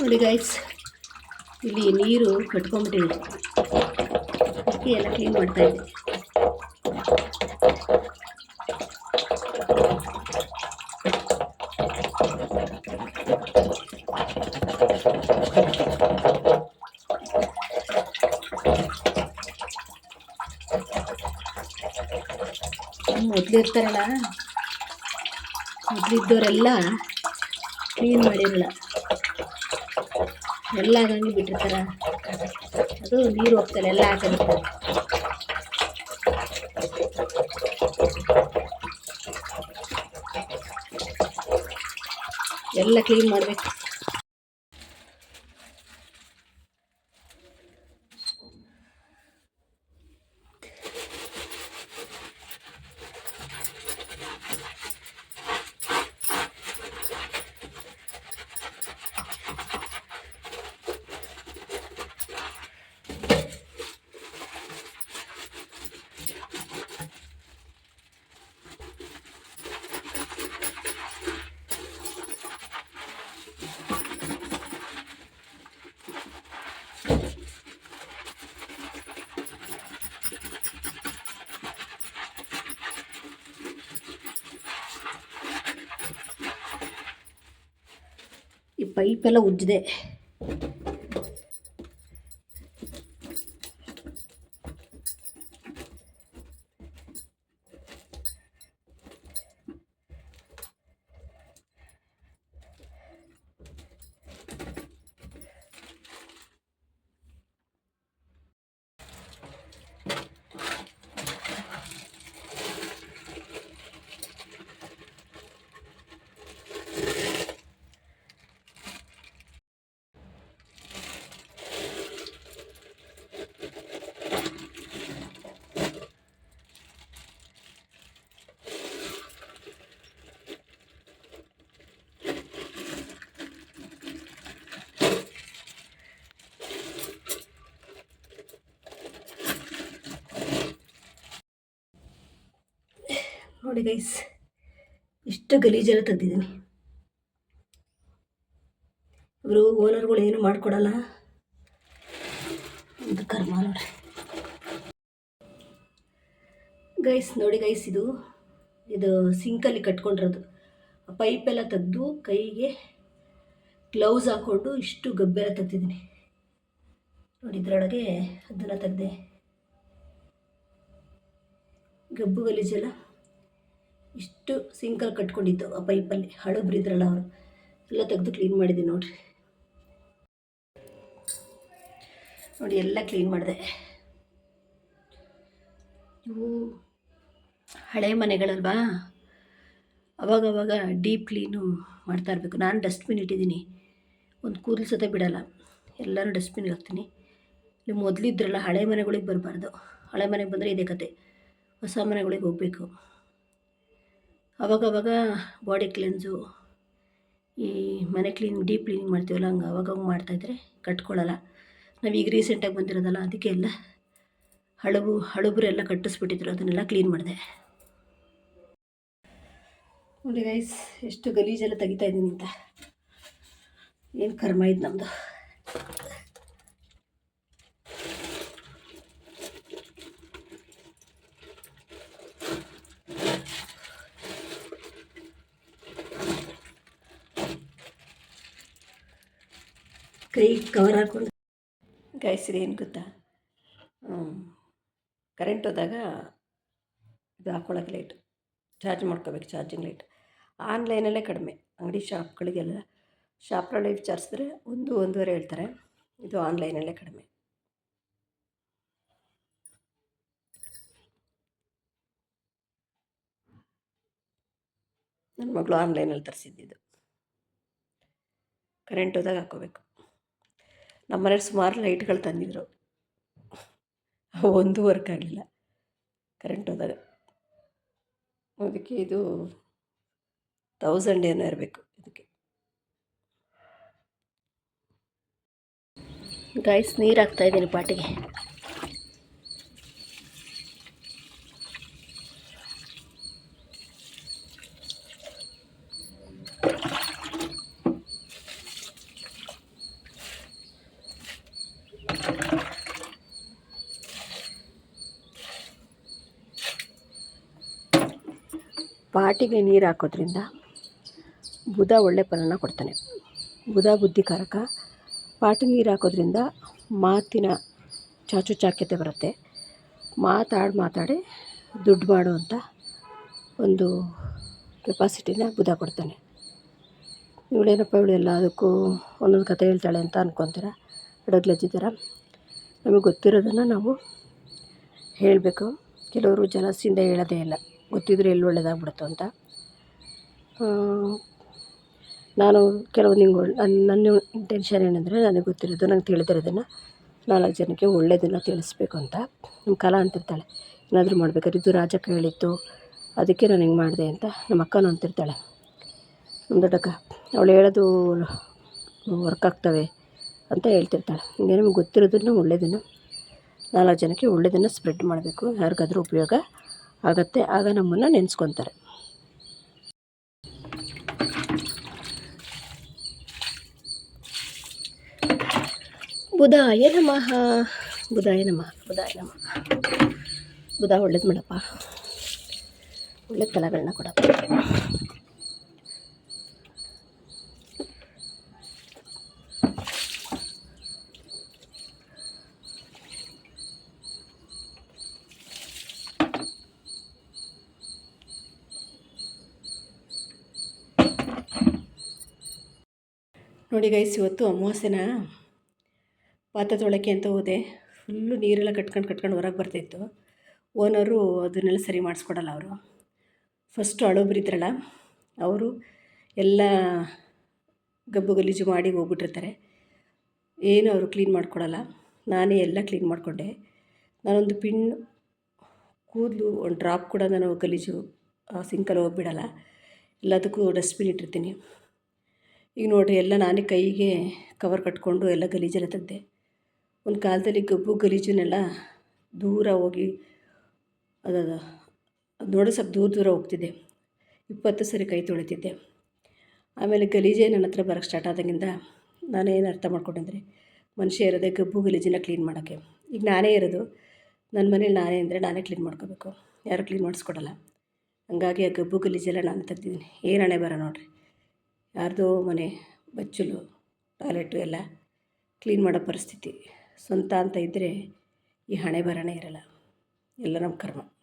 ನೋಡಿ ಗೈಸ್ ಇಲ್ಲಿ ನೀರು ಕಟ್ಕೊಂಡ್ಬಿಟ್ಟಿದೆ. ಅದಕ್ಕೆ ಎಲ್ಲ ಕ್ಲೀನ್ ಮಾಡ್ತಾ ಇದ್ದೆ. ಮೊದಲಿರ್ತಾರಲ್ಲ ಮೊದಲಿದ್ದವರೆಲ್ಲ ಕ್ಲೀನ್ ಮಾಡಿರಲ್ಲ. ಎಲ್ಲ ಹಂಗೆ ಬಿಟ್ಟಿರ್ತಾರೆ. ಅದು ನೀರು ಹೋಗ್ತಾರೆ ಎಲ್ಲ ಹಾಕಿರ್ತಾರೆ ಎಲ್ಲ ಕ್ಲೀನ್ ಮಾಡಬೇಕು. ಈ ಪೈಪ್ ಎಲ್ಲ ಉಜ್ಜಿದೆ ನೋಡಿ ಗೈಸ್ ಇಷ್ಟು ಗಲೀಜೆಲ್ಲ ತೆಗ್ದಿದ್ದೀನಿ ಇವರು ಓನರ್ಗಳು ಏನು ಮಾಡಿಕೊಡಲ್ಲ. ಒಂದು ಕರ್ಮ ನೋಡ್ರಿ ಗೈಸ್ ನೋಡಿ ಗೈಸ್ ಇದು ಇದು ಸಿಂಕಲ್ಲಿ ಕಟ್ಕೊಂಡಿರೋದು. ಪೈಪೆಲ್ಲ ತೆಗೆದು ಕೈಗೆ ಗ್ಲೌಸ್ ಹಾಕ್ಕೊಂಡು ಇಷ್ಟು ಗಬ್ಬೆಲ್ಲ ತೆಗ್ದಿದ್ದೀನಿ. ನೋಡಿ ಇದರೊಳಗೆ ಅದನ್ನು ತೆಗ್ದೆ. ಗಬ್ಬು ಗಲೀಜೆಲ್ಲ. ಇಷ್ಟು ಸಿಂಕಲ್ಲಿ ಕಟ್ಕೊಂಡಿತ್ತು ಆ ಪೈಪಲ್ಲಿ. ಹಳಬ್ರು ಬ್ರಿದ್ರಲ್ಲ ಅವರು. ಎಲ್ಲ ತೆಗೆದು ಕ್ಲೀನ್ ಮಾಡಿದೆ ನೋಡ್ರಿ. ನೋಡಿ ಎಲ್ಲ ಕ್ಲೀನ್ ಮಾಡಿದೆ. ಇವು ಹಳೆ ಮನೆಗಳಲ್ವಾ? ಅವಾಗವಾಗ ಡೀಪ್ ಕ್ಲೀನು ಮಾಡ್ತಾ ಇರಬೇಕು. ನಾನು ಡಸ್ಟ್ಬಿನ್ ಇಟ್ಟಿದ್ದೀನಿ. ಒಂದು ಕೂದಲು ಸತೆ ಬಿಡೋಲ್ಲ. ಎಲ್ಲರೂ ಡಸ್ಟ್ಬಿನ್ಗೆ ಹಾಕ್ತೀನಿ. ಇಲ್ಲಿ ಮೊದಲಿದ್ರಲ್ಲ ಹಳೆ ಮನೆಗಳಿಗೆ ಬರಬಾರ್ದು. ಹಳೆ ಮನೆಗೆ ಬಂದರೆ ಇದೇ ಕತೆ. ಹೊಸ ಮನೆಗಳಿಗೆ ಹೋಗಬೇಕು. ಅವಾಗವಾಗ ಬಾಡಿ ಕ್ಲೀನ್ಸು ಈ ಮನೆ ಕ್ಲೀನ್ ಡೀಪ್ ಕ್ಲೀನಿಂಗ್ ಮಾಡ್ತೀವಲ್ಲ, ಹಂಗೆ ಅವಾಗವಾಗ ಮಾಡ್ತಾಯಿದ್ರೆ ಕಟ್ಕೊಳ್ಳಲ್ಲ ನಾವೀಗ ರೀಸೆಂಟಾಗಿ ಬಂದಿರೋದಲ್ಲ, ಅದಕ್ಕೆ ಎಲ್ಲ ಹಳಬು ಹಳಬರು ಎಲ್ಲ ಕಟ್ಟಿಸ್ಬಿಟ್ಟಿದ್ರು, ಅದನ್ನೆಲ್ಲ ಕ್ಲೀನ್ ಮಾಡಿದೆ. ನೋಡಿ ಗೈಸ್ ಎಷ್ಟು ಗಲೀಜೆಲ್ಲ ತೆಗಿತಾ ಇದ್ದೀನಿ ಅಂತ. ಏನು ಕರ್ಮ ಇದು ನಮ್ಮದು ಕೈ ಕವರ್ ಹಾಕೊಂಡು. ಗಾಯಸ್ರಿ ಏನು ಗೊತ್ತಾ? ಕರೆಂಟ್ ಹೋದಾಗ ಇದು ಹಾಕ್ಕೊಳ್ಳೋಕೆ ಲೈಟ್ ಚಾರ್ಜ್ ಮಾಡ್ಕೋಬೇಕು ಚಾರ್ಜಿಂಗ್ ಲೈಟ್ ಆನ್ಲೈನಲ್ಲೇ ಕಡಿಮೆ. ಅಂಗಡಿ ಶಾಪ್ಗಳಿಗೆಲ್ಲ ಶಾಪ್ಗಳಲ್ಲಿ ವಿಚಾರಿಸಿದ್ರೆ ಒಂದು, ಒಂದೂವರೆ ಹೇಳ್ತಾರೆ. ಇದು ಆನ್ಲೈನಲ್ಲೇ ಕಡಿಮೆ. ನನ್ನ ಮಗಳು ಆನ್ಲೈನಲ್ಲಿ ತರಿಸಿದ್ದಿದ್ದು ಕರೆಂಟ್ ಹೋದಾಗ ಹಾಕ್ಕೋಬೇಕು. ನಮ್ಮ ಮನೇಲಿ ಸುಮಾರು ಲೈಟ್ಗಳು ತಂದಿದ್ರು. ಒಂದು ವರ್ಕ್ ಆಗಲಿಲ್ಲ ಕರೆಂಟ್ ಹೋದಾಗ. ಅದಕ್ಕೆ ಇದು ತೌಸಂಡ್ ಏನೋ ಇರಬೇಕು ಇದಕ್ಕೆ. ಗಾಯ್ಸ್ ನೀರು ಹಾಕ್ತಾ ಇದ್ದೀನಿ ಪಾಟಿಗೆ. ಪಾಟಿಗೆ ನೀರು ಹಾಕೋದ್ರಿಂದ ಬುಧ ಒಳ್ಳೆ ಫಲನ ಕೊಡ್ತಾನೆ. ಬುಧ ಬುದ್ಧಿಕಾರಕ. ಪಾಟಿ ನೀರು ಹಾಕೋದ್ರಿಂದ ಮಾತಿನ ಚಾಚು ಚಾಕ್ಯತೆ ಬರುತ್ತೆ. ಮಾತಾಡಿ ಮಾತಾಡಿ ದುಡ್ಡು ಮಾಡುವಂಥ ಒಂದು ಕೆಪಾಸಿಟಿನ ಬುಧ ಕೊಡ್ತಾನೆ. ಇವಳೇನಪ್ಪ ಇವಳು ಎಲ್ಲದಕ್ಕೂ ಒಂದೊಂದು ಕತೆ ಹೇಳ್ತಾಳೆ ಅಂತ ಅನ್ಕೊತೀರ? ಅಡಗ್ಲಜ್ಜಿದ್ದೀರ? ನಮಗೆ ಗೊತ್ತಿರೋದನ್ನು ನಾವು ಹೇಳಬೇಕು. ಕೆಲವರು ಜನಸಿಂದ ಹೇಳೋದೇ ಇಲ್ಲ. ಗೊತ್ತಿದ್ರೆ ಎಲ್ಲಿ ಒಳ್ಳೆಯದಾಗ್ಬಿಡ್ತು ಅಂತ. ನಾನು ಕೆಲವು ನಿಂಗೆ ನನ್ನ ಇಂಟೆನ್ಷನ್ ಏನಂದರೆ ನನಗೆ ಗೊತ್ತಿರೋದು, ನಂಗೆ ತಿಳಿದಿರೋದನ್ನು ನಾಲ್ಕು ಜನಕ್ಕೆ ಒಳ್ಳೆಯದನ್ನು ತಿಳಿಸ್ಬೇಕು ಅಂತ. ನಮ್ಮ ಕಲಾ ಅಂತಿರ್ತಾಳೆ ಏನಾದರೂ ಮಾಡ್ಬೇಕಾದ್ರೆ ಇದು ರಾಜ ಹೇಳಿತ್ತು ಅದಕ್ಕೆ ನಾನು ಹಿಂಗೆ ಮಾಡಿದೆ ಅಂತ ನಮ್ಮ ಅಕ್ಕನೂ ಅಂತಿರ್ತಾಳೆ ನಮ್ಮ ದೊಡ್ಡಕ್ಕ ಅವಳು ಹೇಳೋದು ವರ್ಕ್ ಆಗ್ತವೆ ಅಂತ ಹೇಳ್ತಿರ್ತಾಳೆ. ಹಿಂಗೆ ನಿಮ್ಗೆ ಗೊತ್ತಿರೋದನ್ನು ಒಳ್ಳೆಯದನ್ನು ನಾಲ್ಕು ಜನಕ್ಕೆ ಒಳ್ಳೆಯದನ್ನು ಸ್ಪ್ರೆಡ್ ಮಾಡಬೇಕು, ಯಾರಿಗಾದ್ರೂ ಉಪಯೋಗ ಆಗುತ್ತೆ, ಆಗ ನಮ್ಮನ್ನು ನೆನೆಸ್ಕೊತಾರೆ. ಬುಧಾಯ ನಮಃ. ಬುಧಾಯ ನಮಃ ಬುಧಾಯ ನಮಃ. ಬುಧ ಒಳ್ಳೇದು ಮಾಡಪ್ಪ. ಒಳ್ಳೆ ಫಲಗಳನ್ನ ಕೊಡಪ್ಪ. ನೋಡಿ ಗೈಸ್ ಇವತ್ತು ಅಮಾವಾಸ್ಯೆನ ಪಾತ್ರೆ ತೊಳಕ್ಕೆ ಅಂತ ಹೋದೆ. ಫುಲ್ಲು ನೀರೆಲ್ಲ ಕಟ್ಕೊಂಡು ಕಟ್ಕೊಂಡು ಹೊರಗೆ ಬರ್ತಿತ್ತು. ಓನರು ಅದನ್ನೆಲ್ಲ ಸರಿ ಮಾಡಿಸ್ಕೊಡಲ್ಲ ಅವರು. ಫಸ್ಟು ಇದ್ರಲ್ಲ, ಅವರು ಎಲ್ಲ ಗಬ್ಬು ಗಲೀಜು ಮಾಡಿ ಹೋಗ್ಬಿಟ್ಟಿರ್ತಾರೆ. ಏನು ಅವರು ಕ್ಲೀನ್ ಮಾಡಿಕೊಡಲ್ಲ. ನಾನೇ ಎಲ್ಲ ಕ್ಲೀನ್ ಮಾಡಿಕೊಂಡೆ. ನಾನೊಂದು ಪಿನ್ ಕೂದಲು, ಒಂದು ಡ್ರಾಪ್ ಕೂಡ ನಾನು ಗಲೀಜು ಸಿಂಕಲ್ಲಿ ಹೋಗ್ಬಿಡಲ್ಲ. ಎಲ್ಲದಕ್ಕೂ ಡಸ್ಟ್ಬಿನ್ ಇಟ್ಟಿರ್ತೀನಿ. ಈಗ ನೋಡಿರಿ ಎಲ್ಲ ನಾನೇ ಕೈಗೆ ಕವರ್ ಕಟ್ಕೊಂಡು ಎಲ್ಲ ಗಲೀಜೆಲ್ಲ ತೆಗ್ದೆ ಒಂದು ಕಾಲದಲ್ಲಿ ಗಬ್ಬು ಗಲೀಜನ್ನೆಲ್ಲ ದೂರ ಹೋಗಿ ಅದ ಅದು ನೋಡಿ ಸ್ವಲ್ಪ ದೂರ ದೂರ ಹೋಗ್ತಿದ್ದೆ ಇಪ್ಪತ್ತು ಸರಿ ಕೈ ತೊಳಿತಿದ್ದೆ. ಆಮೇಲೆ ಗಲೀಜೆ ನನ್ನ ಹತ್ರ ಬರೋಕ್ಕೆ ಸ್ಟಾರ್ಟ್ ಆದಾಗಿಂದ ನಾನೇನು ಅರ್ಥ ಮಾಡ್ಕೊಂಡೆಂದರೆ ಮನುಷ್ಯ ಇರೋದೇ ಗಬ್ಬು ಗಲೀಜನ್ನ ಕ್ಲೀನ್ ಮಾಡೋಕ್ಕೆ. ಈಗ ನಾನೇ ಇರೋದು ನನ್ನ ಮನೇಲಿ ನಾನೇ ಅಂದರೆ ನಾನೇ ಕ್ಲೀನ್ ಮಾಡ್ಕೋಬೇಕು. ಯಾರು ಕ್ಲೀನ್ ಮಾಡಿಸ್ಕೊಡಲ್ಲ. ಹಂಗಾಗಿ ಆ ಗಬ್ಬು ಗಲೀಜೆಲ್ಲ ನಾನು ತೆಗ್ದಿದ್ದೀನಿ ಏನು ಹಣೆ ಬರ ನೋಡಿರಿ. ಯಾರ್ದೋ ಮನೆ ಬಚ್ಚಲು, ಟಾಯ್ಲೆಟು ಎಲ್ಲ ಕ್ಲೀನ್ ಮಾಡೋ ಪರಿಸ್ಥಿತಿ. ಸ್ವಂತ ಅಂತ ಇದ್ದರೆ ಈ ಹಣೆ ಇರೋಲ್ಲ ಇರಲ್ಲ. ಎಲ್ಲ ನಮ್ಮ ಕರ್ಮ.